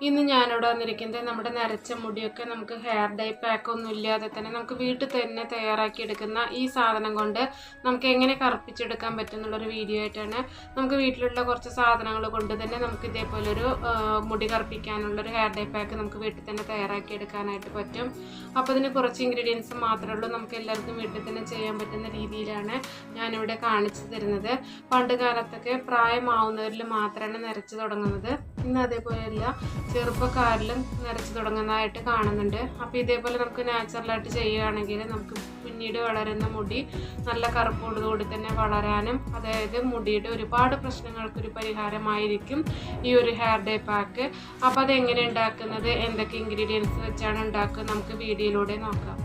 ഇന്ന് ഞാനിവിടെ വന്നിരിക്കുന്നത് നമ്മുടെ നരച്ച മുടിയൊക്കെ നമുക്ക് ഹെയർ ഡൈ പാക്ക് ഒന്നും ഇല്ലാതെ തന്നെ നമുക്ക് വീട്ടിൽ തന്നെ തയ്യാറാക്കി എടുക്കുന്ന ഈ സാധനം കൊണ്ട് നമുക്ക് എങ്ങനെ കറുപ്പിച്ചെടുക്കാൻ പറ്റും എന്നുള്ളൊരു വീഡിയോ ആയിട്ടാണ് നമുക്ക് വീട്ടിലുള്ള കുറച്ച് സാധനങ്ങൾ കൊണ്ട് തന്നെ നമുക്ക് ഇതേപോലെ ഒരു ആ, മുടി കറുപ്പിക്കാനുള്ളൊരു ഹെയർ ഡൈ പാക്ക് നമുക്ക് വീട്ടിൽ തന്നെ തയ്യാറാക്കി എടുക്കാനായിട്ട് പറ്റും. അപ്പോൾ ഇതിന് കുറച്ച് ഇൻഗ്രീഡിയൻസ് മാത്രമേ ഉള്ളൂ. നമുക്ക് എല്ലാവർക്കും വീട്ടിൽ തന്നെ ചെയ്യാൻ പറ്റുന്ന രീതിയിലാണ് ഞാനിവിടെ കാണിച്ചു തരുന്നത്. പണ്ട് കാലത്തൊക്കെ പ്രായമാവുന്നവരിൽ മാത്രമാണ് നരച്ച് തുടങ്ങുന്നത്. ഇന്ന് അതേപോലെയല്ല. ചെറുപ്പക്കാരിലും നിറച്ച് തുടങ്ങുന്നതായിട്ട് കാണുന്നുണ്ട്. അപ്പോൾ ഇതേപോലെ നമുക്ക് നാച്ചുറലായിട്ട് ചെയ്യുകയാണെങ്കിൽ നമുക്ക് പിന്നീട് വളരുന്ന മുടി നല്ല കറുപ്പോടുകൂടി തന്നെ വളരാനും അതായത് മുടിയുടെ ഒരുപാട് പ്രശ്നങ്ങൾക്കൊരു പരിഹാരമായിരിക്കും ഈ ഒരു ഹെയർ ഡേ പാക്ക് അപ്പോൾ അതെങ്ങനെ ഉണ്ടാക്കുന്നത്? എന്തൊക്കെ ഇൻഗ്രീഡിയൻസ് വെച്ചാണ് ഉണ്ടാക്കുക? നമുക്ക് വീഡിയോയിലൂടെ നോക്കാം.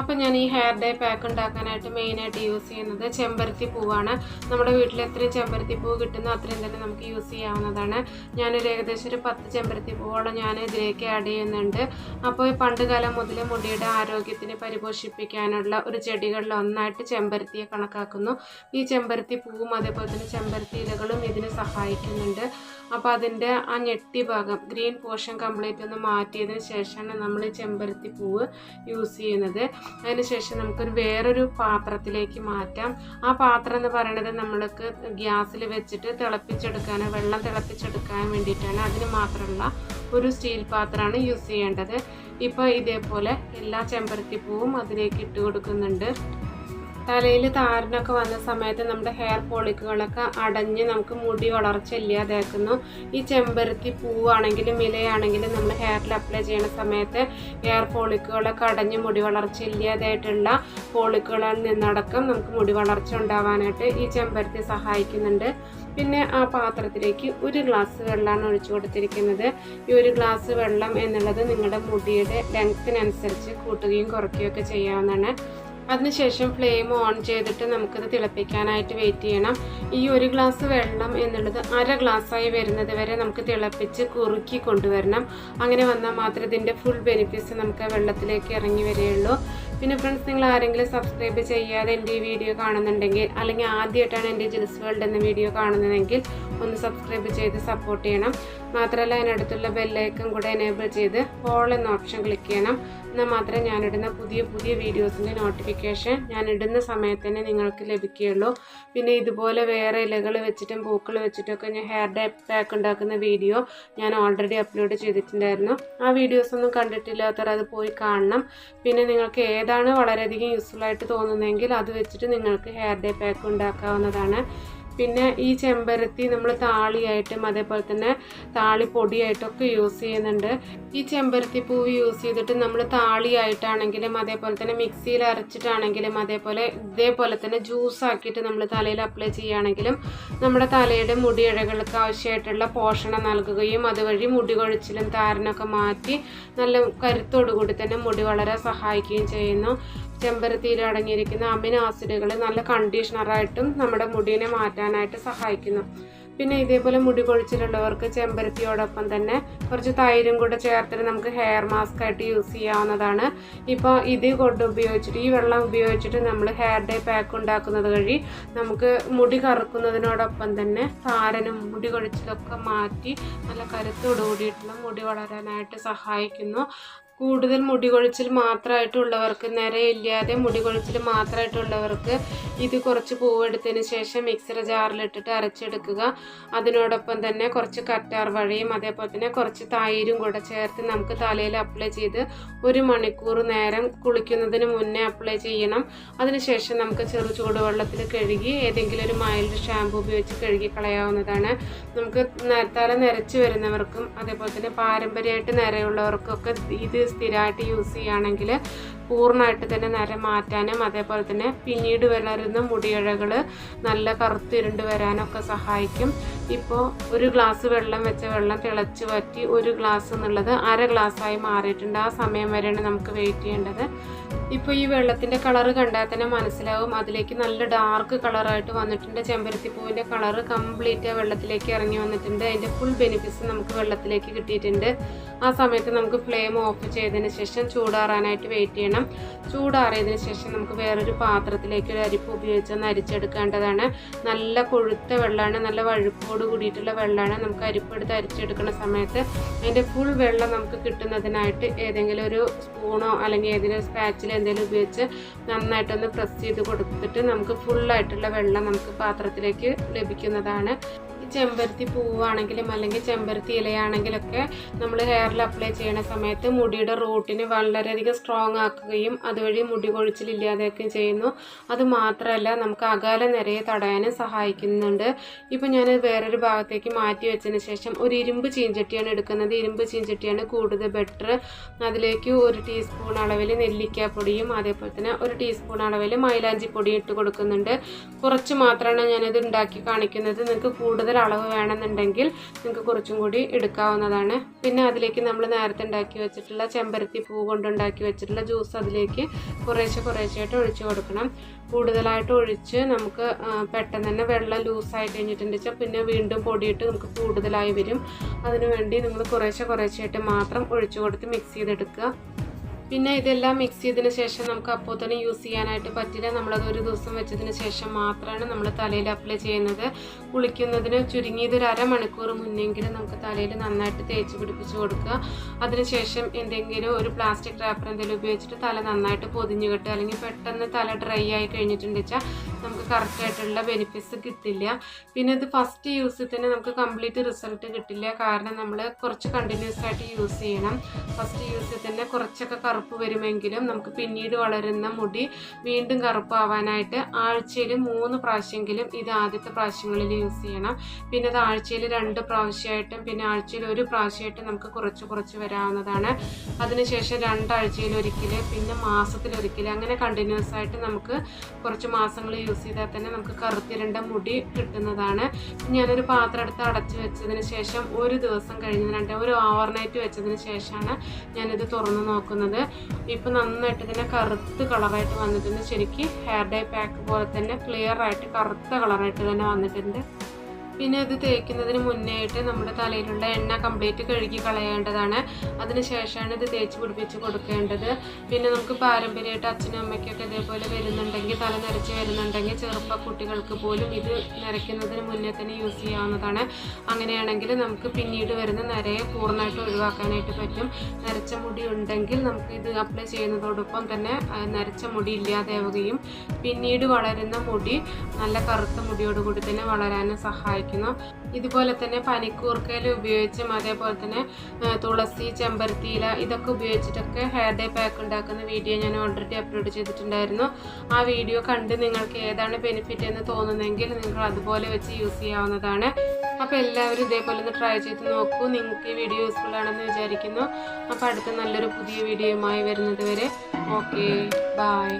അപ്പം ഞാൻ ഈ ഹെയർ ഡേ പാക്ക് ഉണ്ടാക്കാനായിട്ട് മെയിനായിട്ട് യൂസ് ചെയ്യുന്നത് ചെമ്പരത്തി പൂവാണ്. നമ്മുടെ വീട്ടിൽ എത്രയും ചെമ്പരത്തി പൂവ് കിട്ടുന്നോ അത്രയും തന്നെ നമുക്ക് യൂസ് ചെയ്യാവുന്നതാണ്. ഞാനൊരു ഏകദേശം ഒരു പത്ത് ചെമ്പരത്തി പൂവോളം ഞാൻ ഇതിലേക്ക് ആഡ് ചെയ്യുന്നുണ്ട്. അപ്പോൾ പണ്ട് കാലം മുതൽ മുടിയുടെ ആരോഗ്യത്തിന് പരിപോഷിപ്പിക്കാനുള്ള ഒരു ചെടികളിൽ ഒന്നായിട്ട് ചെമ്പരത്തിയെ കണക്കാക്കുന്നു. ഈ ചെമ്പരത്തി പൂവും അതേപോലെ തന്നെ ചെമ്പരത്തി ഇലകളും ഇതിന് സഹായിക്കുന്നുണ്ട്. അപ്പോൾ അതിന്റെ ആ ഞെട്ടി ഭാഗം ഗ്രീൻ പോർഷൻ കംപ്ലീറ്റ് ഒന്ന് മാറ്റിയതിന് ശേഷമാണ് നമ്മൾ ചെമ്പരത്തി പൂവ് യൂസ് ചെയ്യുന്നത്. അതിനുശേഷം നമുക്കൊരു വേറൊരു പാത്രത്തിലേക്ക് മാറ്റാം. ആ പാത്രം എന്ന് പറയുന്നത് നമ്മൾക്ക് ഗ്യാസിൽ വെച്ചിട്ട് തിളപ്പിച്ചെടുക്കാൻ വെള്ളം തിളപ്പിച്ചെടുക്കാൻ വേണ്ടിയിട്ടാണ്. അതിന് മാത്രമുള്ള ഒരു സ്റ്റീൽ പാത്രമാണ് യൂസ് ചെയ്യേണ്ടത്. ഇപ്പോൾ ഇതേപോലെ എല്ലാ ചെമ്പരത്തി പൂവും അതിലേക്ക് ഇട്ട് കൊടുക്കുന്നുണ്ട്. തലയിൽ താരനൊക്കെ വന്ന സമയത്ത് നമ്മുടെ ഹെയർ പോളിക്കുകളൊക്കെ അടഞ്ഞ് നമുക്ക് മുടി വളർച്ച ഇല്ലാതാക്കുന്നു. ഈ ചെമ്പരത്തി പൂവാണെങ്കിലും ഇലയാണെങ്കിലും നമ്മൾ ഹെയറിൽ അപ്ലൈ ചെയ്യുന്ന സമയത്ത് ഹെയർ പോളിക്കുകളൊക്കെ അടഞ്ഞ് മുടി വളർച്ച ഇല്ലാതായിട്ടുള്ള പോളിക്കുകളിൽ നിന്നടക്കം നമുക്ക് മുടി വളർച്ച ഉണ്ടാവാനായിട്ട് ഈ ചെമ്പരത്തി സഹായിക്കുന്നുണ്ട്. പിന്നെ ആ പാത്രത്തിലേക്ക് ഒരു ഗ്ലാസ് വെള്ളമാണ് ഒഴിച്ചു കൊടുത്തിരിക്കുന്നത്. ഈ ഒരു ഗ്ലാസ് വെള്ളം എന്നുള്ളത് നിങ്ങളുടെ മുടിയുടെ ലെങ്ത്തിനനുസരിച്ച് കൂട്ടുകയും കുറയ്ക്കുകയും ഒക്കെ ചെയ്യാവുന്നതാണ്. അതിനുശേഷം ഫ്ലെയിം ഓൺ ചെയ്തിട്ട് നമുക്കിത് തിളപ്പിക്കാനായിട്ട് വെയിറ്റ് ചെയ്യണം. ഈ ഒരു ഗ്ലാസ് വെള്ളം എന്നുള്ളത് അര ഗ്ലാസ്സായി വരുന്നത് വരെ നമുക്ക് തിളപ്പിച്ച് കുറുക്കി കൊണ്ടുവരണം. അങ്ങനെ വന്നാൽ മാത്രമേ ഇതിന്റെ ഫുൾ ബെനിഫിറ്റ്സ് നമുക്ക് വെള്ളത്തിലേക്ക് ഇറങ്ങി വരികയുള്ളൂ. പിന്നെ ഫ്രണ്ട്സ് നിങ്ങൾ ആരെങ്കിലും സബ്സ്ക്രൈബ് ചെയ്യാതെ എന്റെ ഈ വീഡിയോ കാണുന്നുണ്ടെങ്കിൽ അല്ലെങ്കിൽ ആദ്യമായിട്ടാണ് എന്റെ ജിൽസ് വേൾഡ് എന്ന വീഡിയോ കാണുന്നതെങ്കിൽ ഒന്ന് സബ്സ്ക്രൈബ് ചെയ്ത് സപ്പോർട്ട് ചെയ്യണം. മാത്രമല്ല അതിനടുത്തുള്ള ബെല്ലൈക്കൺ കൂടെ എനേബിൾ ചെയ്ത് ഓൾ എന്ന ഓപ്ഷൻ ക്ലിക്ക് ചെയ്യണം. എന്നാൽ മാത്രമേ ഞാനിടുന്ന പുതിയ പുതിയ വീഡിയോസിന്റെ നോട്ടിഫിക്കേഷൻ ഞാൻ ഇടുന്ന സമയത്ത് തന്നെ നിങ്ങൾക്ക് ലഭിക്കുകയുള്ളൂ. പിന്നെ ഇതുപോലെ വേറെ ഇലകൾ വെച്ചിട്ടും പൂക്കൾ വെച്ചിട്ടൊക്കെ ഞാൻ ഹെയർ ഡേ പാക്ക് ഉണ്ടാക്കുന്ന വീഡിയോ ഞാൻ ഓൾറെഡി അപ്ലോഡ് ചെയ്തിട്ടുണ്ടായിരുന്നു. ആ വീഡിയോസൊന്നും കണ്ടിട്ടില്ലാത്തവർ അത് പോയി കാണണം. പിന്നെ നിങ്ങൾക്ക് ഏതാണ് വളരെയധികം യൂസ്ഫുൾ ആയിട്ട് തോന്നുന്നതെങ്കിൽ അത് വെച്ചിട്ട് നിങ്ങൾക്ക് ഹെയർ ഡേ പാക്ക് ഉണ്ടാക്കാവുന്നതാണ്. പിന്നെ ഈ ചെമ്പരത്തി നമ്മൾ താളിയായിട്ടും അതേപോലെ തന്നെ താളി പൊടിയായിട്ടൊക്കെ യൂസ് ചെയ്യുന്നുണ്ട്. ഈ ചെമ്പരത്തി പൂവ് യൂസ് ചെയ്തിട്ട് നമ്മൾ താളിയായിട്ടാണെങ്കിലും അതേപോലെ തന്നെ മിക്സിയിൽ അരച്ചിട്ടാണെങ്കിലും അതേപോലെ ഇതേപോലെ തന്നെ ജ്യൂസ് ആക്കിയിട്ട് നമ്മൾ തലയിൽ അപ്ലൈ ചെയ്യുകയാണെങ്കിലും നമ്മുടെ തലയുടെ മുടിയിഴകൾക്ക് ആവശ്യമായിട്ടുള്ള പോഷണം നൽകുകയും അതുവഴി മുടി കൊഴിച്ചിലും താരനൊക്കെ മാറ്റി നല്ല കരുത്തോടുകൂടി തന്നെ മുടി വളരെ സഹായിക്കുകയും ചെയ്യുന്നു. ചെമ്പരത്തിയിൽ അടങ്ങിയിരിക്കുന്ന അമിനോ ആസിഡുകൾ നല്ല കണ്ടീഷണറായിട്ടും നമ്മുടെ മുടിയെ മാറ്റാനായിട്ട് സഹായിക്കുന്നു. പിന്നെ ഇതേപോലെ മുടി കൊഴിച്ചിലുള്ളവർക്ക് ചെമ്പരത്തിയോടൊപ്പം തന്നെ കുറച്ച് തൈരും കൂടെ ചേർത്തിട്ട് നമുക്ക് ഹെയർ മാസ്ക് ആയിട്ട് യൂസ് ചെയ്യാവുന്നതാണ്. ഇപ്പോൾ ഇത് കൊണ്ട് ഉപയോഗിച്ചിട്ട് ഈ വെള്ളം ഉപയോഗിച്ചിട്ട് നമ്മൾ ഹെയർ ഡേ പാക്ക് ഉണ്ടാക്കുന്നത് വഴി നമുക്ക് മുടി കറുക്കുന്നതിനോടൊപ്പം തന്നെ താരനും മുടി കൊഴിച്ചിലൊക്കെ മാറ്റി നല്ല കരുത്തോടുകൂടിയിട്ടുള്ള മുടി വളരാനായിട്ട് സഹായിക്കുന്നു. കൂടുതൽ മുടി കൊഴിച്ചിൽ മാത്രമായിട്ടുള്ളവർക്ക് നിരയില്ലാതെ മുടി കൊഴിച്ചിൽ മാത്രമായിട്ടുള്ളവർക്ക് ഇത് കുറച്ച് പൂവെടുത്തതിന് ശേഷം മിക്സർ ജാറിലിട്ടിട്ട് അരച്ചെടുക്കുക. അതിനോടൊപ്പം തന്നെ കുറച്ച് കറ്റാർ വഴിയും അതേപോലെ തന്നെ കുറച്ച് തൈരും കൂടെ ചേർത്ത് നമുക്ക് തലയിൽ അപ്ലൈ ചെയ്ത് ഒരു മണിക്കൂർ നേരം കുളിക്കുന്നതിന് മുന്നേ അപ്ലൈ ചെയ്യണം. അതിനുശേഷം നമുക്ക് ചെറു ചൂടുവെള്ളത്തിൽ കഴുകി ഏതെങ്കിലും ഒരു മൈൽഡ് ഷാമ്പു ഉപയോഗിച്ച് കഴുകി കളയാവുന്നതാണ്. നമുക്ക് തല നിരച്ച് വരുന്നവർക്കും അതേപോലെ തന്നെ പാരമ്പര്യമായിട്ട് നിരയുള്ളവർക്കൊക്കെ ഇത് സ്ഥിരമായിട്ട് യൂസ് ചെയ്യുകയാണെങ്കിൽ പൂർണമായിട്ട് തന്നെ നേരെ മാറ്റാനും അതേപോലെ തന്നെ പിന്നീട് വളരുന്ന മുടിയിഴകൾ നല്ല കറുത്തിരുണ്ട് വരാനൊക്കെ സഹായിക്കും. ഇപ്പോൾ ഒരു ഗ്ലാസ് വെള്ളം വെച്ച വെള്ളം തിളച്ച് വറ്റി ഒരു ഗ്ലാസ് എന്നുള്ളത് അര ഗ്ലാസ്സായി മാറിയിട്ടുണ്ട്. ആ സമയം വരെയാണ് നമുക്ക് വെയിറ്റ് ചെയ്യേണ്ടത്. ഇപ്പോൾ ഈ വെള്ളത്തിന്റെ കളറ് കണ്ടാൽ തന്നെ മനസ്സിലാവും. അതിലേക്ക് നല്ല ഡാർക്ക് കളറായിട്ട് വന്നിട്ടുണ്ട്. ചെമ്പരത്തിപ്പൂവിന്റെ കളറ് കംപ്ലീറ്റ് ആ വെള്ളത്തിലേക്ക് ഇറങ്ങി വന്നിട്ടുണ്ട്. അതിന്റെ ഫുൾ ബെനിഫിറ്റ്സ് നമുക്ക് വെള്ളത്തിലേക്ക് കിട്ടിയിട്ടുണ്ട്. ആ സമയത്ത് നമുക്ക് ഫ്ലെയിം ഓഫ് ചെയ്തതിന് ശേഷം ചൂടാറാനായിട്ട് വെയിറ്റ് ചെയ്യണം. ചൂടാറിയതിന് ശേഷം നമുക്ക് വേറൊരു പാത്രത്തിലേക്ക് ഒരു അരിപ്പ് ഉപയോഗിച്ച് ഒന്ന് അരിച്ചെടുക്കേണ്ടതാണ്. നല്ല കൊഴുത്ത വെള്ളമാണ് നല്ല വഴുപ്പോട് കൂടിയിട്ടുള്ള വെള്ളമാണ് നമുക്ക് അരിപ്പെടുത്ത് അരിച്ചെടുക്കുന്ന സമയത്ത് അതിന്റെ ഫുൾ വെള്ളം നമുക്ക് കിട്ടുന്നതിനായിട്ട് ഏതെങ്കിലും ഒരു സ്പൂണോ അല്ലെങ്കിൽ ഏതെങ്കിലും സ്പാച്ചിൽ എന്തെങ്കിലും ഉപയോഗിച്ച് നന്നായിട്ടൊന്ന് പ്രസ് ചെയ്ത് കൊടുത്തിട്ട് നമുക്ക് ഫുള്ളായിട്ടുള്ള വെള്ളം നമുക്ക് പാത്രത്തിലേക്ക് ലഭിക്കുന്നതാണ്. ചെമ്പരത്തി പൂവാണെങ്കിലും അല്ലെങ്കിൽ ചെമ്പരത്തി ഇലയാണെങ്കിലൊക്കെ നമ്മൾ ഹെയറിൽ അപ്ലൈ ചെയ്യുന്ന സമയത്ത് മുടിയുടെ റൂട്ടിന് വളരെയധികം സ്ട്രോങ് ആക്കുകയും അതുവഴി മുടി കൊഴിച്ചിലില്ലാതെയൊക്കെ ചെയ്യുന്നു. അത് മാത്രമല്ല നമുക്ക് അകാല നിരയെ തടയാനും സഹായിക്കുന്നുണ്ട്. ഇപ്പം ഞാൻ വേറൊരു ഭാഗത്തേക്ക് മാറ്റി വെച്ചതിന് ശേഷം ഒരു ഇരുമ്പ് ചീഞ്ചട്ടിയാണ് എടുക്കുന്നത്. ഇരുമ്പ് ചീഞ്ചട്ടിയാണ് കൂടുതൽ ബെറ്റർ അതിലേക്ക് ഒരു ടീസ്പൂൺ അളവിൽ നെല്ലിക്കാപ്പൊടിയും അതേപോലെ തന്നെ ഒരു ടീസ്പൂൺ അളവിൽ മൈലാഞ്ചി പൊടിയും ഇട്ട് കൊടുക്കുന്നുണ്ട്. കുറച്ച് മാത്രമാണ് ഞാനിത് ഉണ്ടാക്കി കാണിക്കുന്നത്. നിങ്ങൾക്ക് കൂടുതൽ അളവ് വേണമെന്നുണ്ടെങ്കിൽ നിങ്ങൾക്ക് കുറച്ചും കൂടി എടുക്കാവുന്നതാണ്. പിന്നെ അതിലേക്ക് നമ്മൾ നേരത്തെ ഉണ്ടാക്കി വെച്ചിട്ടുള്ള ചെമ്പരത്തി പൂ കൊണ്ടുണ്ടാക്കി വെച്ചിട്ടുള്ള ജ്യൂസ് അതിലേക്ക് കുറേശ്ശെ കുറേശ്ശെയായിട്ട് ഒഴിച്ച് കൊടുക്കണം. കൂടുതലായിട്ട് ഒഴിച്ച് നമുക്ക് പെട്ടെന്ന് തന്നെ വെള്ളം ലൂസായി കഴിഞ്ഞിട്ടുണ്ട് വെച്ചാൽ പിന്നെ വീണ്ടും പൊടിയിട്ട് നമുക്ക് കൂടുതലായി വരും. അതിനുവേണ്ടി നിങ്ങൾ കുറേശ്ശെ കുറേശ്ശെയായിട്ട് മാത്രം ഒഴിച്ചു കൊടുത്ത് മിക്സ് ചെയ്തെടുക്കുക. പിന്നെ ഇതെല്ലാം മിക്സ് ചെയ്തതിന് ശേഷം നമുക്ക് അപ്പോൾ തന്നെ യൂസ് ചെയ്യാനായിട്ട് പറ്റില്ല. നമ്മളത് ഒരു ദിവസം വെച്ചതിന് ശേഷം മാത്രമാണ് നമ്മൾ തലയിൽ അപ്ലൈ ചെയ്യുന്നത്. കുളിക്കുന്നതിന് ചുരുങ്ങിയത് ഒരു അരമണിക്കൂർ മുന്നെങ്കിലും നമുക്ക് തലയിൽ നന്നായിട്ട് തേച്ച് പിടിപ്പിച്ച് കൊടുക്കുക. അതിനുശേഷം എന്തെങ്കിലും ഒരു പ്ലാസ്റ്റിക് റാപ്പർ എന്തെങ്കിലും ഉപയോഗിച്ചിട്ട് തല നന്നായിട്ട് പൊതിഞ്ഞു കെട്ടുക. അല്ലെങ്കിൽ പെട്ടെന്ന് തല ഡ്രൈ ആയി കഴിഞ്ഞിട്ടുണ്ട് വെച്ചാൽ നമുക്ക് കറക്റ്റായിട്ടുള്ള ബെനിഫിറ്റ്സ് കിട്ടില്ല. പിന്നെ ഇത് ഫസ്റ്റ് യൂസിൽ തന്നെ നമുക്ക് കംപ്ലീറ്റ് റിസൾട്ട് കിട്ടില്ല. കാരണം നമ്മൾ കുറച്ച് കണ്ടിന്യൂസ് ആയിട്ട് യൂസ് ചെയ്യണം. ഫസ്റ്റ് യൂസിൽ തന്നെ കുറച്ചൊക്കെ കറുപ്പ് വരുമെങ്കിലും നമുക്ക് പിന്നീട് വളരുന്ന മുടി വീണ്ടും കറുപ്പാവാനായിട്ട് ആഴ്ചയിൽ മൂന്ന് പ്രാവശ്യമെങ്കിലും ഇത് ആദ്യത്തെ പ്രാവശ്യങ്ങളിൽ യൂസ് ചെയ്യണം. പിന്നെ അത് ആഴ്ചയിൽ രണ്ട് പ്രാവശ്യമായിട്ടും പിന്നെ ആഴ്ചയിൽ ഒരു പ്രാവശ്യമായിട്ടും നമുക്ക് കുറച്ച് കുറച്ച് വരാവുന്നതാണ്. അതിനുശേഷം രണ്ടാഴ്ചയിൽ ഒരിക്കൽ പിന്നെ മാസത്തിലൊരിക്കൽ അങ്ങനെ കണ്ടിന്യൂസ് ആയിട്ട് നമുക്ക് കുറച്ച് മാസങ്ങൾ യൂസ് ചെയ്താൽ തന്നെ നമുക്ക് കറുത്തിരണ്ട മുടി കിട്ടുന്നതാണ്. ഞാനൊരു പാത്രം എടുത്ത് അടച്ചു വെച്ചതിന് ശേഷം ഒരു ദിവസം കഴിഞ്ഞതിനുണ്ട് ഒരു ഓവർനൈറ്റ് വെച്ചതിന് ശേഷമാണ് ഞാനിത് തുറന്ന് നോക്കുന്നത്. ഇപ്പം നന്നായിട്ട് ഇതിനെ കറുത്ത് കളറായിട്ട് വന്നിട്ടുണ്ട്. ശരിക്കും ഹെയർ ഡൈ പാക്ക് പോലെ തന്നെ ക്ലിയർ ആയിട്ട് കറുത്ത കളറായിട്ട് തന്നെ വന്നിട്ടുണ്ട്. പിന്നെ ഇത് തേക്കുന്നതിന് മുന്നേ ആയിട്ട് നമ്മുടെ തലയിലുള്ള എണ്ണ കംപ്ലീറ്റ് കഴുകി കളയേണ്ടതാണ്. അതിനുശേഷമാണ് ഇത് തേച്ച് പിടിപ്പിച്ച് കൊടുക്കേണ്ടത്. പിന്നെ നമുക്ക് പാരമ്പര്യമായിട്ട് അച്ഛനും അമ്മയ്ക്കൊക്കെ ഇതേപോലെ വരുന്നുണ്ടെങ്കിൽ തല നിറച്ച് വരുന്നുണ്ടെങ്കിൽ ചെറുപ്പ കുട്ടികൾക്ക് പോലും ഇത് നരയ്ക്കുന്നതിന് മുന്നേ തന്നെ യൂസ് ചെയ്യാവുന്നതാണ്. അങ്ങനെയാണെങ്കിൽ നമുക്ക് പിന്നീട് വരുന്ന നരയെ പൂർണമായിട്ട് ഒഴിവാക്കാനായിട്ട് പറ്റും. നരച്ച മുടി ഉണ്ടെങ്കിൽ നമുക്ക് ഇത് അപ്ലൈ ചെയ്യുന്നതോടൊപ്പം തന്നെ നരച്ച മുടി ഇല്ലാതാവുകയും പിന്നീട് വളരുന്ന മുടി നല്ല കറുത്ത മുടിയോടുകൂടി തന്നെ വളരാനും സഹായിക്കുന്നു ഇതുപോലെ തന്നെ പനിക്കൂർക്കയില ഉപയോഗിച്ചും അതേപോലെ തന്നെ തുളസി ചെമ്പരത്തിയില ഇതൊക്കെ ഉപയോഗിച്ചിട്ടൊക്കെ ഹെയർ ഡേ പാക്ക് ഉണ്ടാക്കുന്ന വീഡിയോ ഞാൻ ഓൾറെഡി അപ്ലോഡ് ചെയ്തിട്ടുണ്ടായിരുന്നു. ആ വീഡിയോ കണ്ട് നിങ്ങൾക്ക് ഏതാണ് ബെനിഫിറ്റ് എന്ന് തോന്നുന്നെങ്കിൽ നിങ്ങൾ അതുപോലെ വെച്ച് യൂസ് ചെയ്യാവുന്നതാണ്. അപ്പോൾ എല്ലാവരും ഇതേപോലെ ഒന്ന് ട്രൈ ചെയ്ത് നോക്കൂ. നിങ്ങൾക്ക് ഈ വീഡിയോ യൂസ്ഫുൾ ആണെന്ന് വിചാരിക്കുന്നു. അപ്പോൾ അടുത്ത നല്ലൊരു പുതിയ വീഡിയോയുമായി വരുന്നത് വരെ. Okay bye